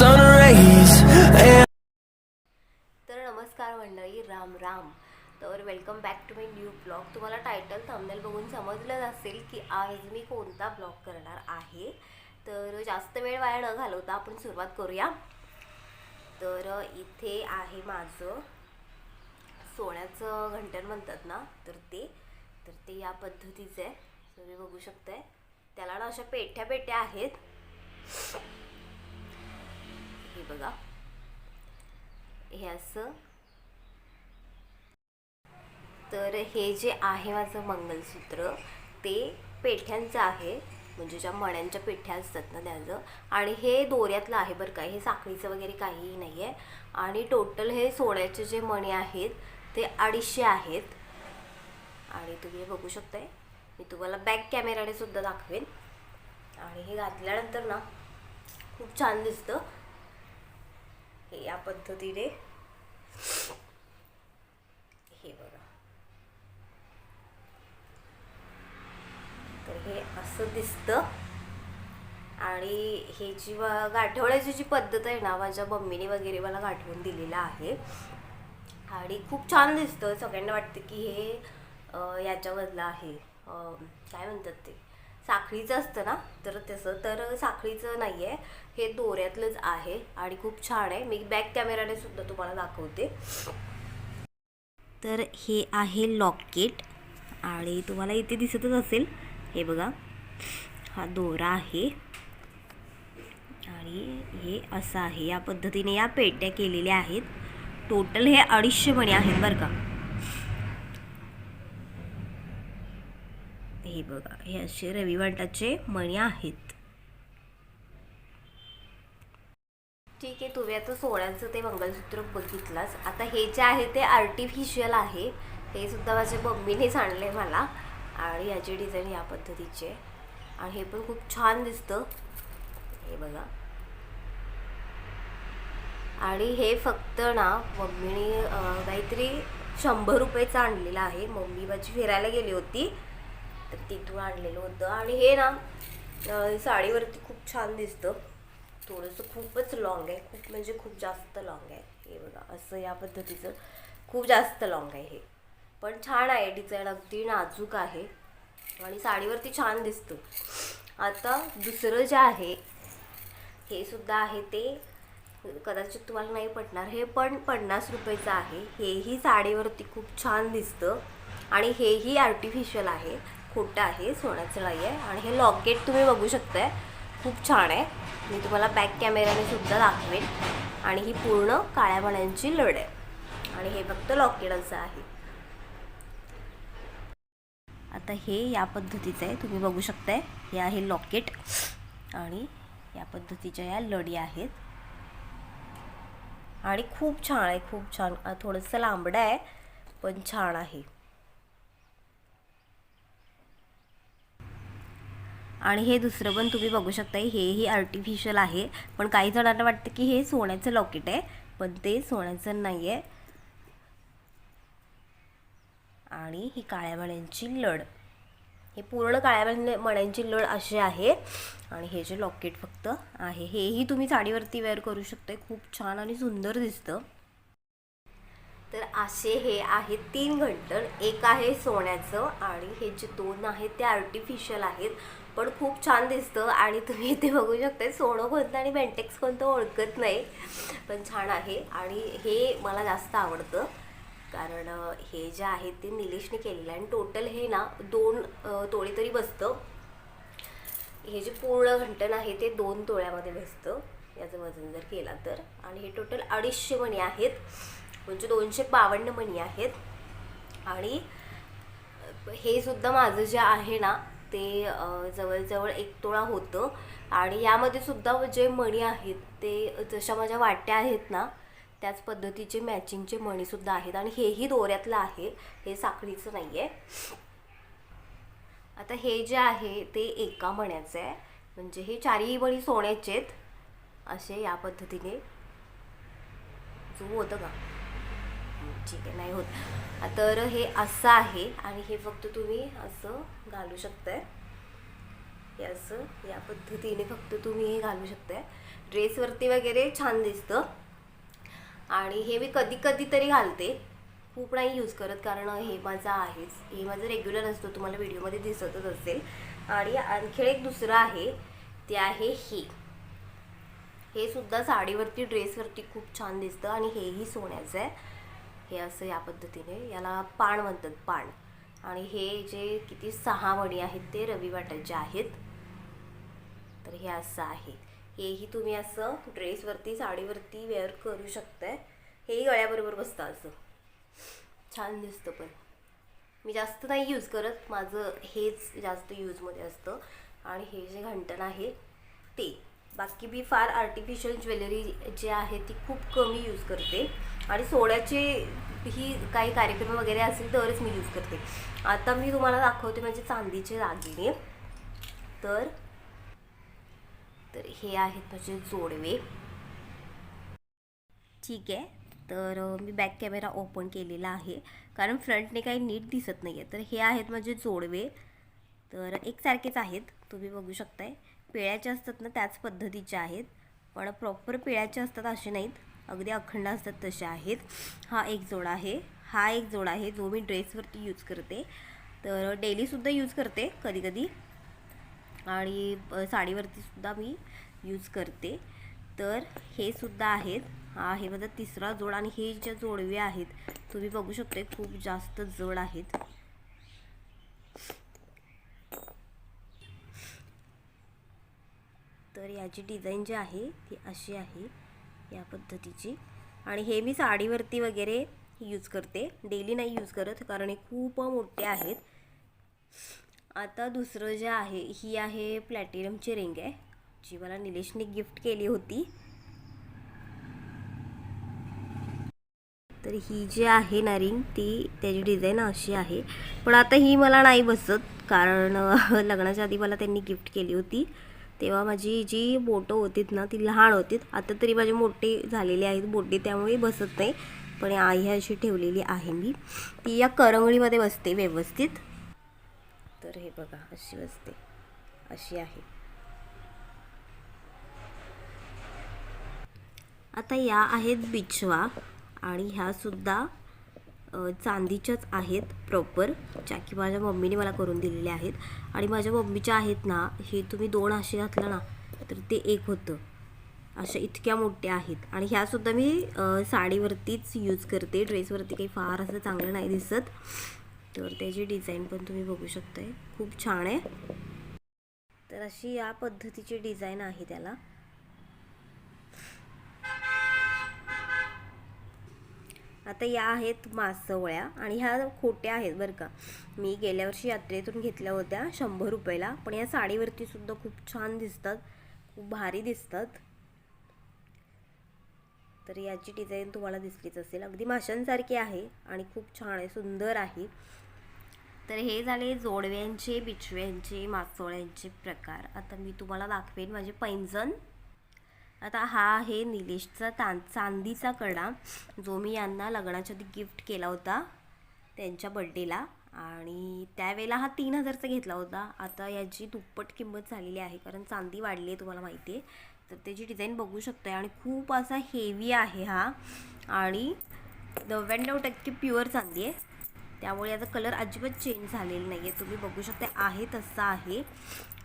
sun rays. And तर नमस्कार मंडळी राम राम. तर welcome back to my new blog तुम्हाला टायटल थंबनेल बघून समजलं असेल की आज मी कोणता ब्लॉग करणार आहे. तर जास्त वेळ वाया न घालवता आपण सुरुवात करूया. तर इथे आहे माझं सोन्याचं घंटण म्हणतात ना तर ते. तर ते या पद्धतीचं आहे. तुम्ही बघू शकताय. त्याला ना अशा पेठ्या पेट्या आहेत. हे बघा. हे असं. तर हे जे आहे माझं मंगलसूत्र ते पेठ्यांचं आहे. म्हणजे ज्या मण्यांच्या पेठ्या असतात ना त्याचं. आणि हे दोऱ्यातलं आहे बरं का. हे साखळीचं वगैरे काहीही नाही आहे आणि टोटल हे सोन्याचे जे मणे आहेत ते अडीचशे आहेत. आणि तुम्ही हे बघू शकताय. मी तुम्हाला बॅक कॅमेराने सुद्धा दाखवेन. आणि हे घातल्यानंतर ना खूप छान दिसतं. या पद्धतीने. हे बघा. तर हे असं दिसतं. आणि हे जी गाठवण्याची जी पद्धत आहे ना माझ्या मम्मीने वगैरे मला गाठवून दिलेलं आहे. आणि खूप छान दिसतं. सगळ्यांना वाटतं की हे याच्यामधलं आहे. काय म्हणतात ते? साखळीचं असतं ना तर तसं. तर साखळीचं नाही आहे हे दोऱ्यातलंच आहे आणि खूप छान आहे. मी बॅक कॅमेराने सुद्धा तुम्हाला दाखवते. तर हे आहे लॉकेट आणि तुम्हाला इथे दिसतच असेल. हे बघा. हा दोरा आहे. आणि हे असं आहे. या पद्धतीने या पेट्या केलेल्या आहेत. टोटल हे अडीचशे मणी आहेत बरं का. हे बघा हे असे रविवाटाचे मणी आहेत. ठीक आहे तुम्ही आता सोळ्यांचं ते मंगलसूत्र बघितलंच आता हे जे आहे ते आर्टिफिशियल आहे. हे सुद्धा माझ्या मम्मीनेच आणले मला. आणि याची डिझाईन या पद्धतीचे आणि हे पण खूप छान दिसतं. हे बघा. आणि हे फक्त ना मम्मीने काहीतरी शंभर रुपयेचं आणलेलं आहे. मम्मी माझी फिरायला गेली होती. तर तिथून आणलेलं होतं. आणि हे ना साडीवरती खूप छान दिसतं. थोडंसं खूपच लॉंग आहे. खूप म्हणजे खूप जास्त लॉंग आहे. हे बघा असं या पद्धतीचं खूप जास्त लॉंग आहे हे. पण छान आहे डिझाईन अगदी नाजूक आहे. आणि साडीवरती छान दिसतं. आता दुसरं जे आहे हे सुद्धा आहे ते कदाचित तुम्हाला नाही पटणार. हे पण पन्नास रुपयाचं आहे. हेही साडीवरती खूप छान दिसतं. आणि हेही आर्टिफिशियल आहे. खोटं आहे सोन्याचं नाही आहे आणि हे लॉकेट तुम्ही बघू शकताय. खूप छान आहे. मी तुम्हाला बॅक कॅमेऱ्याने सुद्धा दाखवेन. आणि ही पूर्ण काळ्या मण्यांची लढ आहे. आणि हे फक्त लॉकेटचं आहे. आता हे या पद्धतीचं आहे. तुम्ही बघू शकताय. हे आहे लॉकेट आणि या पद्धतीच्या या लढी आहेत. आणि खूप छान आहे. खूप छान. थोडंसं लांबडं आहे पण छान आहे. आणि हे दुसरं पण तुम्ही बघू शकता हेही आर्टिफिशियल आहे. पण काही जणांना वाटतं की हे सोन्याचं लॉकेट आहे पण ते सोन्याचं नाही आहे आणि ही काळ्या मण्यांची लढ. हे पूर्ण काळ्या मण्यांची लढ अशी आहे. आणि हे जे लॉकेट फक्त आहे हेही तुम्ही साडीवरती वेअर करू शकता खूप छान आणि सुंदर दिसतं. तर असे हे आहेत तीन घंटण. एक आहे सोन्याचं आणि हे जे दोन आहेत ते आर्टिफिशियल आहेत. पण खूप छान दिसतं आणि तुम्ही इथे बघू शकता सोनं कोणतं आणि बेंटेक्स कोणतं ओळखत नाही पण छान आहे. आणि हे मला जास्त आवडतं कारण हे जे आहे ते निलेशने केलेलं आहे. आणि टोटल हे ना दोन तोळे तरी बसतं. हे जे पूर्ण घंटण आहे ते दोन तोळ्यामध्ये बसतं याचं वजन जर केला तर. आणि हे टोटल अडीचशे मणी आहेत म्हणजे दोनशे बावन्न मणी आहेत. आणि हे सुद्धा माझं जे आहे ना ते जवळजवळ एक तोळा होतं. आणि यामध्ये सुद्धा जे मणी आहेत ते जशा माझ्या वाट्या आहेत ना त्याच पद्धतीचे मॅचिंगचे मणीसुद्धा आहेत. आणि हेही दोऱ्यातलं आहे हे साखळीचं नाही आहे आता हे जे आहे ते एका मण्याचं आहे. म्हणजे हे चारही मणी सोन्याचे आहेत असे या पद्धतीने. जो होतं का? ठीक आहे नाही होत. तर हे असं आहे आणि हे फक्त तुम्ही असं घालू शकताय. हे असं या पद्धतीने फक्त तुम्ही हे घालू शकताय. ड्रेसवरती वगैरे छान दिसतं. आणि हे मी कधी कधी तरी घालते. खूप नाही यूज करत कारण हे माझं आहेच. हे माझं रेग्युलर असतो. तुम्हाला व्हिडिओमध्ये दिसतच असेल. आणि आणखी एक दुसरं आहे. ते आहे हे. हे सुद्धा साडीवरती ड्रेसवरती खूप छान दिसतं आणि हेही सोन्याचं आहे. हे असं या पद्धतीने याला पाण म्हणतात पाण. आणि हे जे किती सहा मणी आहेत ते रवी वाटायचे आहेत तर हे असं आहे. हेही तुम्ही असं ड्रेसवरती साडीवरती वेअर करू शकताय. हेही गळ्याबरोबर बसतं असं. छान दिसतं पण. मी जास्त नाही यूज करत. माझं हेच जास्त यूजमध्ये असतं. आणि हे जे घंटण आहे ते. बाकी मी फार आर्टिफिशियल ज्वेलरी जे आहे ती खूप कमी यूज करते. आणि सोड्याचे ही काही कार्यक्रम वगैरे असेल तरच मी यूज करते. आता मी तुम्हाला दाखवते म्हणजे चांदीचे दागिने. तर तर हे आहेत माझे जोडवे. ठीक आहे. तर मी बॅक कॅमेरा ओपन केलेला आहे. कारण फ्रंटने काही नीट दिसत नाही आहे तर हे आहेत माझे जोडवे. तर एकसारखेच आहेत. तुम्ही बघू शकताय. पिळ्याचे असतात ना त्याच पद्धतीचे आहेत. पण प्रॉपर पिळ्याचे असतात असे नाहीत. अगदी अखंड असतात तसे आहेत. हा एक जोडा आहे. हा एक जोडा आहे जो मी ड्रेसवरती यूज करते. तर डेलीसुद्धा यूज करते कधीकधी आणि साडीवरतीसुद्धा मी यूज करते. तर हे सुद्धा आहेत. हा आहे माझा तिसरा जोड आणि हे ज्या जोडवे आहेत तुम्ही बघू शकते खूप जास्त जड आहेत. तर याची डिझाईन जी आहे ती अशी आहे. या पद्धतीची. आणि हे मी साडीवरती वगैरे यूज करते. डेली नाही यूज करत कारण हे खूप मोठे आहेत. आता दुसरं जे आहे ही आहे प्लॅटिनमची रिंग आहे. जी मला निलेशने गिफ्ट केली होती. तर ही जी आहे ना रिंग ती त्याची डिझाईन अशी आहे. पण आता ही मला नाही बसत कारण लग्नाच्या आधी मला त्यांनी गिफ्ट केली होती. तेव्हा माझी जी बोटं होतीत ना ती लहान होतीत. आता तरी माझी मोठी झालेली आहेत बोटी त्यामुळे बसत नाही. पण आई अशी ठेवलेली आहे मी. ती या करंगळीमध्ये बसते व्यवस्थित. तर हे बघा अशी बसते. अशी आहे. आता या आहेत बिछवा आणि ह्यासुद्धा चांदीच्याच आहेत प्रॉपर ज्या की माझ्या मम्मीने मला करून दिलेल्या आहेत. आणि माझ्या मम्मीच्या आहेत ना हे तुम्ही दोन असे घातलं ना तर ते एक होतं. अशा इतक्या मोठ्या आहेत. आणि ह्यासुद्धा मी साडीवरतीच यूज करते. ड्रेसवरती काही फार असं चांगलं नाही दिसत. तर त्याची डिझाईन पण तुम्ही बघू शकताय. खूप छान आहे. तर अशी या पद्धतीची डिझाईन आहे त्याला. आता या आहेत मासवळ्या आणि ह्या खोट्या आहेत बरं का. मी गेल्या वर्षी यात्रेतून घेतल्या होत्या शंभर रुपयाला. पण या साडीवरती सुद्धा खूप छान दिसतात. खूप भारी दिसतात. तर याची डिझाईन तुम्हाला दिसलीच असेल. अगदी माशांसारखी आहे आणि खूप छान आहे सुंदर आहे. तर हे झाले जोडव्यांचे बिछव्यांचे मासोळ्यांचे प्रकार. आता मी तुम्हाला दाखवेन माझे पैंजण. आता हा आहे निलेशचा तां चांदीचा कडा जो मी यांना लग्नाच्या आधी गिफ्ट केला होता त्यांच्या बड्डेला आणि त्यावेळेला हा तीन हजारचा घेतला होता. आता याची दुप्पट किंमत झालेली आहे कारण चांदी वाढली आहे तुम्हाला माहिती आहे. तर त्याची डिझाईन बघू शकताय. आणि खूप असा हेवी आहे हा. आणि नव्याण्णव टक्के प्युअर चांदी आहे. त्यामुळे याचा कलर अजिबात चेंज झालेला नाही आहे तुम्ही बघू शकता आहे तसा आहे.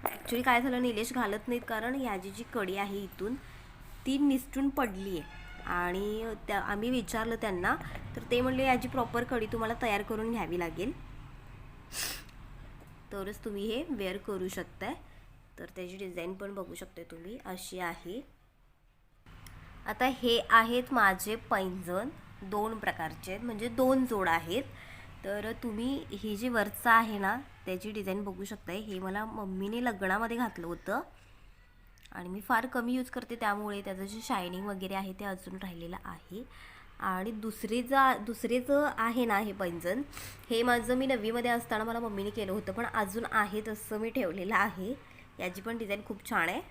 ॲक्च्युली काय झालं निलेश घालत नाहीत कारण ह्याची जी कडी आहे इथून ती निसटून पडली आहे आणि त्या आम्ही विचारलं त्यांना तर ते म्हणले याची प्रॉपर कडी तुम्हाला तयार करून घ्यावी लागेल. तरच तुम्ही हे वेअर करू शकताय. तर त्याची डिझाईन पण बघू शकताय तुम्ही. अशी आहे. आता हे आहेत माझे पैंजण. दोन प्रकारचे आहेत. म्हणजे दोन जोड आहेत. तर तुम्ही हे जे वरचं आहे ना त्याची डिझाईन बघू शकताय. हे मला मम्मीने लग्नामध्ये घातलं होतं. आणि मी फार कमी यूज करते त्यामुळे त्याचं जे शायनिंग वगैरे आहे ते अजून राहिलेलं आहे. आणि दुसरे जा दुसरे जो आहे ना हे पैंजण हे माझं मी नववीमध्ये असताना मला मम्मीने केलं होतं पण अजून आहे तसं मी ठेवलेलं आहे. याची पण डिझाईन खूप छान आहे.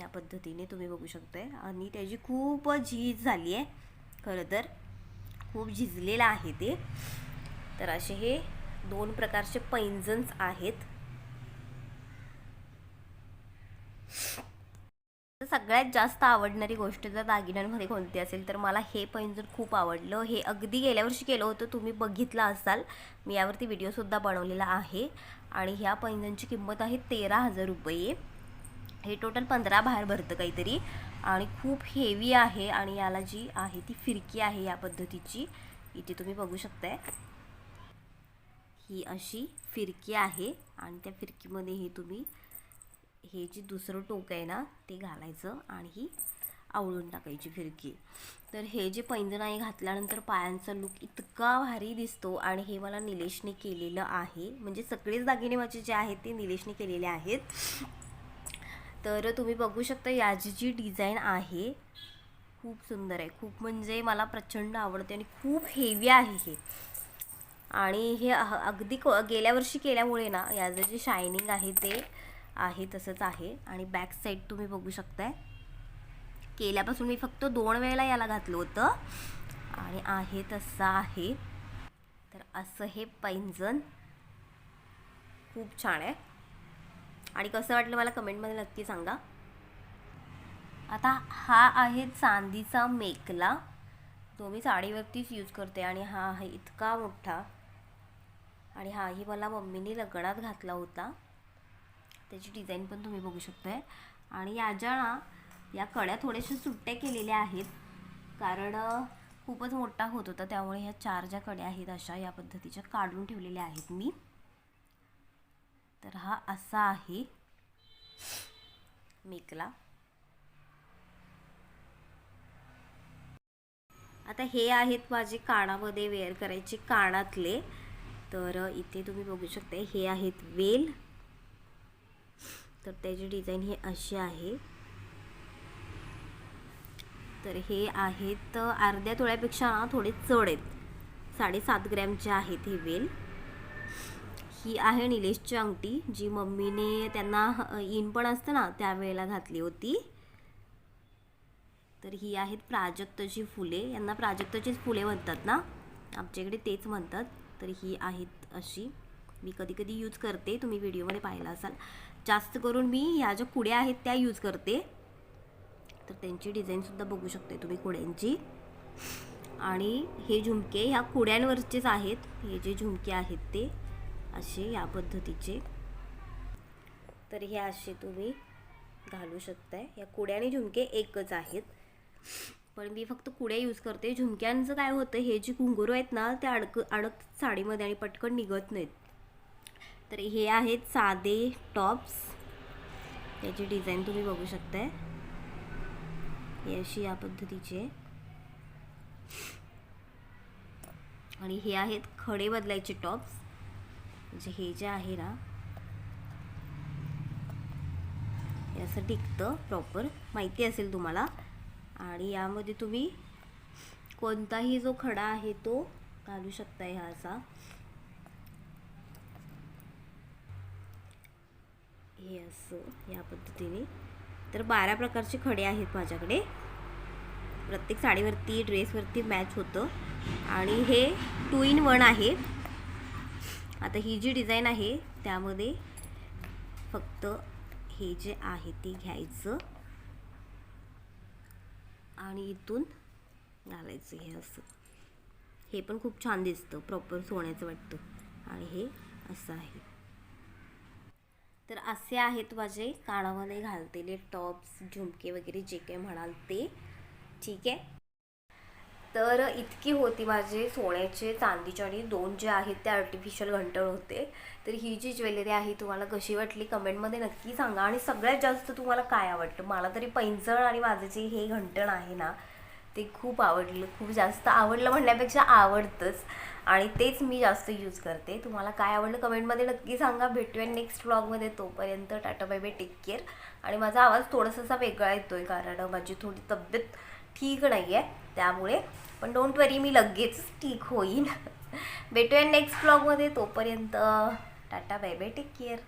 या पद्धतीने तुम्ही बघू शकताय. आणि त्याची खूप झीज झाली आहे. खरं तर खूप झिजलेलं आहे ते. तर असे हे दोन प्रकारचे पैंजन्स आहेत. सगळ्यात जास्त आवडणारी गोष्ट जर दागिन्यांमध्ये कोणती असेल तर मला हे पैंजण खूप आवडलं हे अगदी गेल्या वर्षी केलं होतं तुम्ही बघितलं असाल. मी यावरती व्हिडिओसुद्धा बनवलेला आहे. आणि ह्या पैंजणची किंमत आहे तेरा हजार रुपये. हे टोटल पंधरा बाहेर भरतं काहीतरी. आणि खूप हेवी आहे आणि याला जी आहे ती फिरकी आहे या पद्धतीची. इथे तुम्ही बघू शकताय. ही अशी फिरकी आहे आणि त्या फिरकीमध्ये हे तुम्ही हे जे दुसरं टोक आहे ना ते घालायचं आणि ही आवळून टाकायची फिरकी तर हे जे पैंजण आहे घातल्यानंतर पायांचा लुक इतका भारी दिसतो आणि हे मला निलेशने केलेलं आहे. म्हणजे सगळेच दागिने माझे जे आहेत ते निलेशने केलेले आहेत. तर तुम्ही बघू शकता याची जी डिझाईन आहे. खूप सुंदर आहे. खूप म्हणजे मला प्रचंड आवडते आणि खूप हेवी आहे हे. आणि हे अगदी क गेल्या वर्षी केल्यामुळे ना याचं जे शायनिंग आहे ते आहे तसंच आहे. आणि बॅक साईड तुम्ही बघू शकताय. केल्यापासून मी फक्त दोन वेळेला याला घातलं होतं. आणि आहे तसं आहे. तर असं हे पैंजण खूप छान आहे. आणि कसं वाटलं मला कमेंटमध्ये नक्की सांगा. आता हा आहे चांदीचा मेकला. तो मी साडीवरतीच यूज करते आणि हा आहे इतका मोठा. आणि हाही मला मम्मीने लग्नात घातला होता. त्याची डिझाईन पण तुम्ही बघू शकताय. आणि या ज्या या कड्या थोड्याशा सुट्ट्या केलेल्या आहेत कारण खूपच मोठा होत होता त्यामुळे ह्या चार ज्या कड्या आहेत अशा या पद्धतीच्या काढून ठेवलेल्या आहेत मी. तर हा असा आहे मेकला. आता हे आहेत माझे कानामध्ये वेअर करायचे कानातले. तर इथे तुम्ही बघू शकता हे आहेत वेल. तर त्याची डिझाईन ही अशी आहे. तर हे आहेत अर्ध्या तोळ्यापेक्षा थोडे चढ आहेत. साडेसात ग्रॅमचे आहेत हे वेल. ही आहे निलेशची अंगठी जी मम्मीने त्यांना इन पण असतं ना त्यावेळेला घातली होती. तर ही आहेत प्राजक्तची फुले. यांना प्राजक्ताचीच फुले म्हणतात ना. आमच्याकडे तेच म्हणतात. तर ही आहेत अशी. मी कधी कधी यूज करते. तुम्ही व्हिडिओमध्ये पाहिला असाल. जास्त करून मी ह्या ज्या कुड्या आहेत त्या यूज करते. तर त्यांची डिझाईनसुद्धा बघू शकते तुम्ही कुड्यांची. आणि हे झुमके ह्या कुड्यांवरचेच आहेत. हे जे झुमके आहेत ते असे या पद्धतीचे. तर हे असे तुम्ही घालू शकताय. या कुड्या आणि झुमके एकच आहेत. पण मी फक्त कुड्या यूज करते. झुमक्यांचं काय होतं हे जे घुंगरू आहेत ना ते अडक अडक साडीमध्ये आणि पटकन निघत नाहीत. तर हे आहेत साधे टॉप्स. याची डिझाईन तुम्ही बघू शकताय. हे अशी या पद्धतीचे आणि हे आहेत खडे बदलायचे टॉप्स. म्हणजे हे जे आहे ना हे असं टिकतं प्रॉपर. माहिती असेल तुम्हाला. आणि यामध्ये तुम्ही कोणताही जो खडा आहे तो घालू शकता ह्या असा. हे असं या पद्धतीने. तर बारा प्रकारचे खडे आहेत माझ्याकडे. प्रत्येक साडीवरती ड्रेसवरती मॅच होतं. आणि हे टू इन वन आहे. आता ही जी डिझाईन आहे त्यामध्ये फक्त हे जे आहे ते घ्यायचं. आणि इथून घालायचं हे असं. हे पण खूप छान दिसतं प्रॉपर सोन्याचं वाटतं. आणि हे असं आहे. तर असे आहेत माझे. कानामध्ये घालतेले टॉप्स झुमके वगैरे जे काही म्हणाल ते. ठीक आहे? तर इतकी होती माझे सोन्याचे चांदीचे आणि दोन जे आहेत ते आर्टिफिशियल घंटळ होते. तर ही जी ज्वेलरी आहे तुम्हाला कशी वाटली कमेंटमध्ये नक्की सांगा. आणि सगळ्यात जास्त तुम्हाला काय आवडतं? मला तरी पैंजण आणि माझं जे हे घंटण आहे ना ते खूप आवडलं खूप जास्त आवडलं म्हणण्यापेक्षा आवडतंच. आणि तेच मी जास्त यूज करते. तुम्हाला काय आवडलं कमेंटमध्ये नक्की सांगा. भेटूया नेक्स्ट व्लॉगमध्ये तोपर्यंत tata bye bye take care आणि माझा आवाज थोडासा वेगळा येतो आहे कारण माझी थोडी तब्येत ठीक नाही आहे त्यामुळे पण डोंट वरी मी लगेच ठीक होईन. भेटूया नेक्स्ट व्लॉगमध्ये तोपर्यंत tata bye bye take care